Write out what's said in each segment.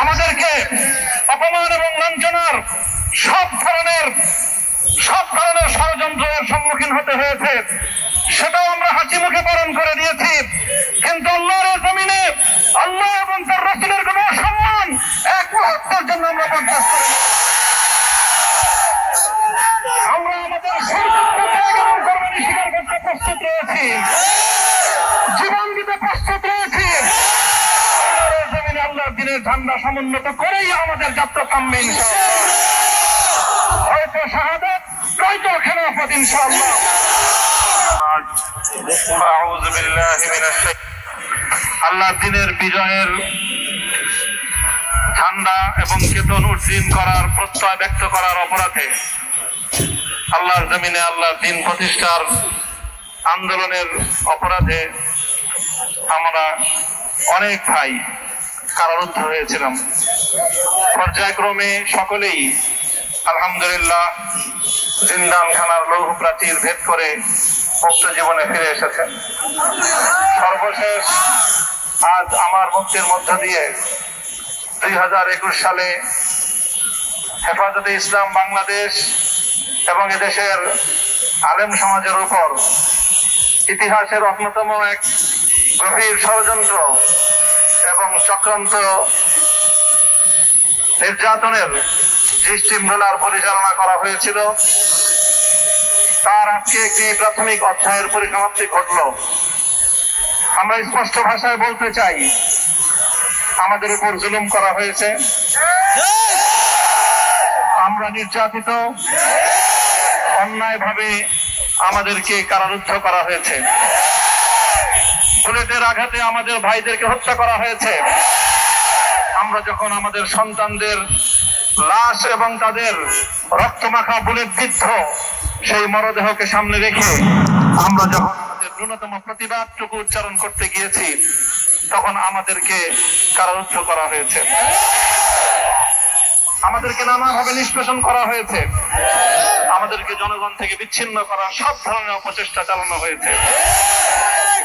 আমাদেরকে অপমান এবং লাঞ্ছনার সব ধরনের সব ধরনের ষড়যন্ত্রের সম্মুখীন হতে হয়েছে। সেটাও আমরা হাসি মুখে পালন করে দিয়েছি। কিন্তু আল্লাহর জমিনে আল্লাহ এবং তার রসুলের কোনো সম্মান এক মুহূর্তের জন্য আমরা বরদাস্ত করি ঝান্ডা সমুন্নত করেই আমাদের যাত্রা থামবে হয়তো শাহাদাত নয়তো খেলাফত, ইনশাআল্লাহ। আল্লাহ দিনের বিজয়ের ঠান্ডা এবং চেতন উদ্দিন করার প্রত্যয় ব্যক্ত করার অপরাধে আল্লাহর জমিনে আল্লাহর দিন প্রতিষ্ঠার আন্দোলনের অপরাধে আমরা অনেক ভাই কারারুদ্ধ হয়েছিলাম পর্যায়ক্রমে সকলেই আলহামদুলিল্লাহ জিন্দান খানার লৌহ প্রাচীর ভেদ করে মুক্ত জীবনে ফিরে এসেছেন। সর্বশেষ আজ আমার মুক্তির মধ্য দিয়ে দুই হাজার একুশ সালে হেফাজতে ইসলাম বাংলাদেশ এবং এদেশের আলেম সমাজের উপর ইতিহাসের অন্যতম এক গভীর ষড়যন্ত্র এবং চক্রান্ত নির্যাতনের দৃষ্টি মূলার পরিচালনা করা হয়েছিল। তার আজকে একটি প্রাথমিক অধ্যায়ের পরিসমাপ্তি ঘটল। আমরা স্পষ্ট ভাষায় বলতে চাই, আমাদের উপর জুলুম করা হয়েছে। আমরা নির্যাতিত। অন্যায়ভাবে আমাদেরকে কারারুদ্ধ করা হয়েছে। বুলেটের আঘাতে আমাদের ভাইদেরকে হত্যা করা হয়েছে। আমরা যখন আমাদের সন্তানদের লাশ এবং তাদের রক্তমাখা বুলেট বিদ্ধ সেই মরদেহকে সামনে রেখে আমরা যখন আমাদের ন্যূনতম প্রতিবাদটুকু উচ্চারণ করতে গিয়েছি, তখন আমাদেরকে কারারুদ্ধ করা হয়েছে। আমাদেরকে নানাভাবে নিষ্পেষণ করা হয়েছে। আমাদেরকে জনগণ থেকে বিচ্ছিন্ন করার সব ধরনের অপচেষ্টা চালানো হয়েছে।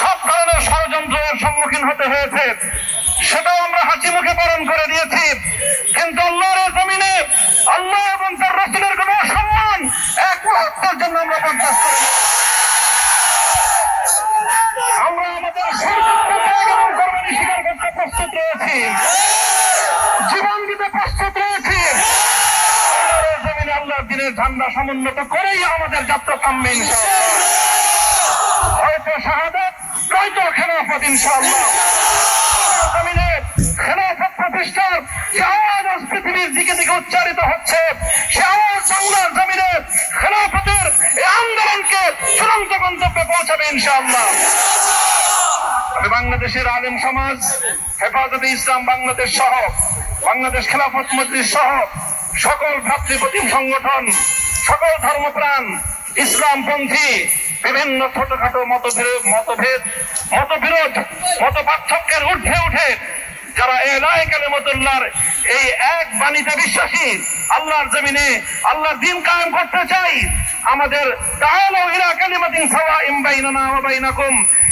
সব ধরনের ষড়যন্ত্রের সম্মুখীন হতে হয়েছে। সেটাও আমরা হাসি মুখে পালন করে দিয়েছি। কিন্তু আল্লাহর জমিনে আল্লাহ এবং তার রসুলের কোন সম্মান এক মুহূর্তের জন্য আমরা বরদাস্ত করি। আমরা ঝান্ডা সমুন্নত করেই আমাদের যাত্রা থামবে হয়তো শাহাদাত নয়তো খেলাফত, ইনশাআল্লাহ। খেলাফত প্রতিষ্ঠার যে পৃথিবীর দিকে দিকে উচ্চারিত হচ্ছে। সে বাংলার জমিনে খেলাফতের এই আন্দোলনকে চূড়ান্ত গন্তব্যে পৌঁছাবে, ইনশাআল্লাহ। বাংলাদেশের আলেম সমাজ, হেফাজতে ইসলাম বাংলাদেশ সহ, বাংলাদেশ খেলাফত মজলিস সহ, সকল ভ্রাতৃপ্রতিম সংগঠন, সকল ধর্মপ্রাণ, ইসলামপন্থী বিভিন্ন ছোটখাটো মতভেদ মতভেদ, মতবিরোধ মত পার্থক্যের ঊর্ধ্বে উঠে যারা এ এলাই কালেমতুল্লাহর এই এক বাণীতে বিশ্বাসী, আল্লাহর জমিনে আল্লাহর দিন কায়েম করতে চাই, আমাদের তাহলে ইলা কালিমাতিন সাওয়াইম বাইনানা ওয়া বাইনাকুম।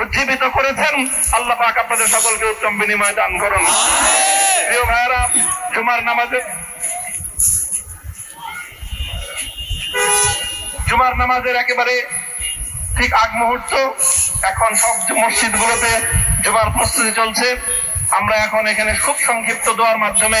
উজ্জীবিত করেছেন। আল্লাহ পাক আপনাদের সকলকে উত্তম বিনিময় দান করুন। প্রিয় ভাইয়েরা জুমার নামাজে জুমার নামাজের একেবারে ঠিক আগ মুহূর্ত। এখন সব মসজিদগুলোতে জুমার প্রস্তুতি চলছে। আমরা এখন এখানে খুব সংক্ষিপ্ত দোয়ার মাধ্যমে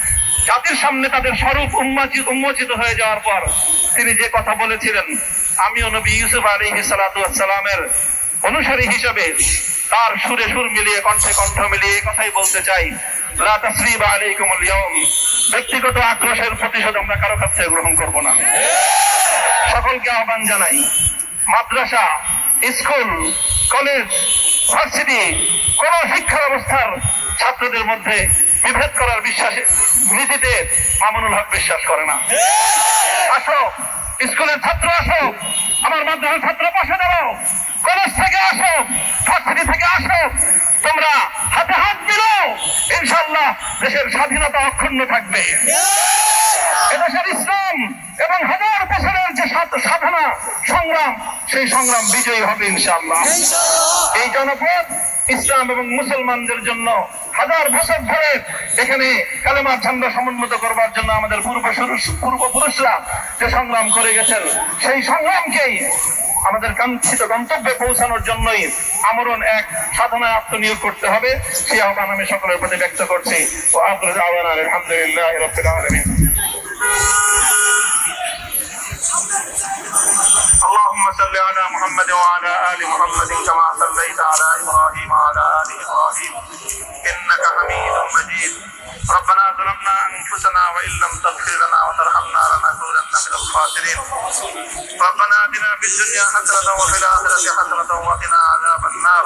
জাতির সামনে তাদের স্বরূপ উন্মোচিত উন্মোচিত হয়ে যাওয়ার পর তিনি যে কথা বলেছিলেন, আমিও নবী ইউসুফ আলাইহিস সালাতু ওয়াস সালামের অনুসারী হিসেবে তার সুরে সুর মিলিয়ে, কণ্ঠে কণ্ঠ মিলিয়ে এই কথাই বলতে চাই। ব্যক্তিগত আক্রোশের প্রতিশোধ আমরা কারও কাছ থেকে গ্রহণ করব না। সকলকে আহ্বান জানাই, মাদ্রাসা, স্কুল, কলেজ, ভার্সিটি, কোন শিক্ষা ব্যবস্থার ছাত্রদের মধ্যে বিভেদ করার বিশ্বাসে নীতিতে মামুনুল হক বিশ্বাস করে না। আসো স্কুলের ছাত্র আসো আমার মাদ্রাসার ছাত্র পাশে দাঁড়াও। কলেজ থেকে আসো ভার্সিটি থেকে আসো তোমরা হাতে হাত মিলো ইনশাল্লাহ দেশের স্বাধীনতা অক্ষুণ্ণ থাকবে। এদেশের ইসলাম এবং হাজার বছরের যে সাধ- সাধনা সংগ্রাম সেই সংগ্রাম বিজয়ী হবে ইনশাল্লাহ এই জনপদ ইসলাম এবং মুসলমানদের জন্য হাজার বছর ধরে এখানে কালেমার ঝান্ডা সমুন্নত করবার জন্য আমাদের পূর্বপুরুষ পূর্বপুরুষরা যে সংগ্রাম করে গেছেন, সেই সংগ্রামকেই আমাদের কাঙ্ক্ষিত গন্তব্যে পৌঁছানোর জন্যই আমরণ এক সাধনায় আত্মনিয়োগ করতে হবে। সেই আহ্বান আমি সকলের প্রতি ব্যক্ত করছি। ও আপনার আহ্বান, আলহামদুলিল্লাহ রবিল আলমিন। وصل صل على محمد وعلى آل محمد كما صليت على إبراهيم وعلى آل إبراهيم. إنك حميد مجيد. ربنا ظلمنا أنفسنا وإن لم تغفر لنا وترحمنا لنكونن من الخاسرين. ربنا آتنا في الدنيا حسنة وفي الآخرة حسنة وقنا عذاب النار.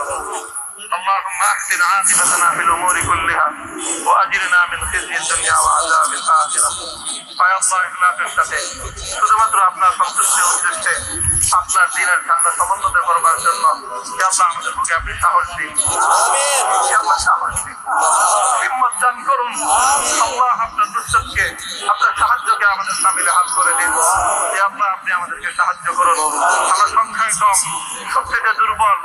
اللهم أحسن عاقبتنا في الأمور كلها وأجرنا من خزي الدنيا وعذاب الآخرة. فيا الله لا تستطيع আপনার দিনের ঠান্ডা সমন্বয় করবার জন্য আল্লাহ আমাদের বুকে আপনি সাহস দিন। আল্লাহ সাহস দিন। হিম্মত দান করুন। আল্লাহ আপনার দুঃসবকে আপনার সাহায্যকে আমাদের সামিলে হাত করে দিন। যে আল্লাহ আপনি আমাদেরকে সাহায্য করুন। আমরা সংখ্যায় কম সবথেকে দুর্বল।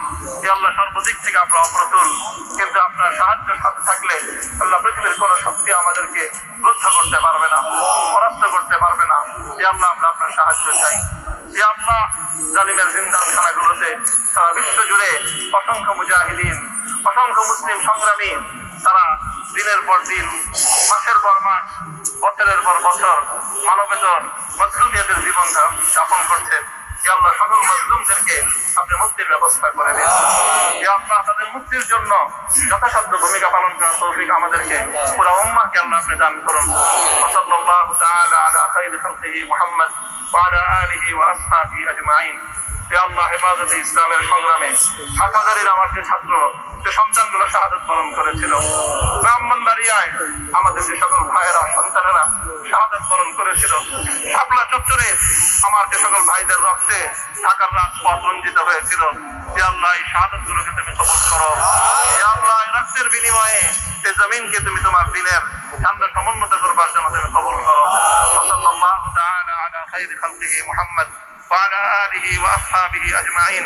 যে আল্লাহ সর্বদিক থেকে আমরা অপ্রতুল। কিন্তু আপনার সাহায্য সাথে থাকলে আল্লাহ পৃথিবীর কোন শক্তি আমাদেরকে রুদ্ধ করতে পারবে না পরাস্ত করতে পারবে না। যে আল্লাহ আমরা আপনার সাহায্য চাই। যে আল্লাহ জালিমের জিন্দাখানাগুলোতে সারা বিশ্ব জুড়ে অসংখ্য মুজাহিদিন, অসংখ্য মুসলিম সংগ্রামী, তারা দিনের পর দিন, মাসের পর মাস, বছরের পর বছর, মানবেতর, মজলুমিয়াদের জীবন যাপন করছে। আল্লাহ সকল মজলুমদেরকে আপনি মুক্তির ব্যবস্থা করে দেন। আল্লাহ তাদের মুক্তির জন্য যথাসাধ্য ভূমিকা পালন করার তৌফিক আমাদেরকে পুরা উম্মাকে আল্লাহ আপনি দান করুন। সাল্লাল্লাহু তাআলা আলা খাইরি খালকিহি মুহাম্মদ ওয়া আলা আলিহি ওয়া আসহাবিহি আজমাইন। আল্লাহ হেফাজতে ইসলামের সংগ্রামে হাজারের আমার যে ছাত্র যে সন্তানগুলো শাহাদত বরণ করেছিল ব্রাহ্মণবাড়িয়ায় আমাদের যে সকল ভাইয়েরা সন্তানেরা শাহাদত বরণ করেছিল শাপলা চত্বরে আমার যে সকল ভাইদের রক্তে ঢাকার রাজপথ রঞ্জিত হয়েছিল যে আল্লাহ এই শাহাদত গুলোকে তুমি কবল করো যে আল্লাহ এই রক্তের বিনিময়ে এই জমিনকে তুমি তোমার দিনের ঠান্ডা সমুন্নত করবার জন্য তুমি কবল করো সাল্লাল্লাহু তাআলা আলা খাইরি খালকিহি মুহাম্মদ وعلى آله وأصحابه أجمعين